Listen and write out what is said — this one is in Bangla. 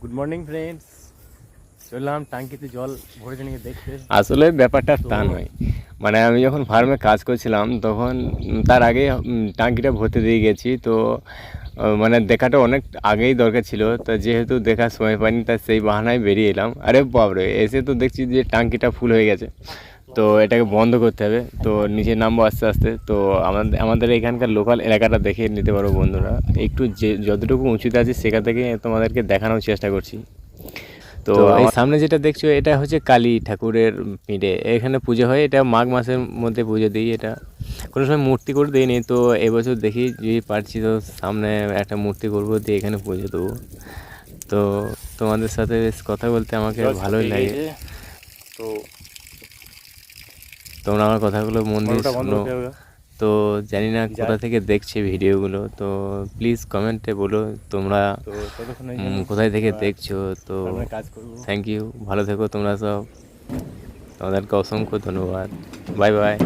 গুড মর্নিং ফ্রেন্ডস চললাম টাঙ্কিতে জল ভরেছে নাকি দেখতে। আসলে ব্যাপারটা তা নয়। মানে আমি যখন ফার্মে কাজ করছিলাম তখন তার আগে টাঙ্কিটা ভর্তি দিয়ে গেছি। তো মানে দেখাটা অনেক আগেই দরকার ছিল। তা যেহেতু দেখার সময় পাইনি তা সেই বাহানায় বেরিয়ে এলাম। আরে বাপরে এসে তো দেখছি যে টাঙ্কিটা ফুল হয়ে গেছে। তো এটাকে বন্ধ করতে হবে। তো নিচে নামবো আস্তে আস্তে। তো আমাদের আমাদের এখানকার লোকাল এলাকাটা দেখে নিতে পারো বন্ধুরা। একটু যে যতটুকু উঁচুতে আছে সেখান থেকে তোমাদেরকে দেখানোর চেষ্টা করছি। তো তো এই সামনে যেটা দেখছ এটা হচ্ছে কালী ঠাকুরের পিঠে। এখানে পুজো হয় এটা মাঘ মাসের মধ্যে পুজো দিই এটা। কোনো সময় মূর্তি করে দিইনি তো এবছর দেখি যদি পারছি তো সামনে একটা মূর্তি করব দিয়ে এখানে পুজো দেবো। তো তোমাদের সাথে বেশ কথা বলতে আমাকে ভালোই লাগে। তো তোমরা আমার কথাগুলো মন দিয়ে শোনো। তো জানি না কোথা থেকে দেখছে ভিডিওগুলো তো প্লিজ কমেন্টে বলো তোমরা কোথায় থেকে দেখছ তো থ্যাংক ইউ ভালো থেকো তোমরা সব। তোমাদেরকে অসংখ্য ধন্যবাদ। Bye bye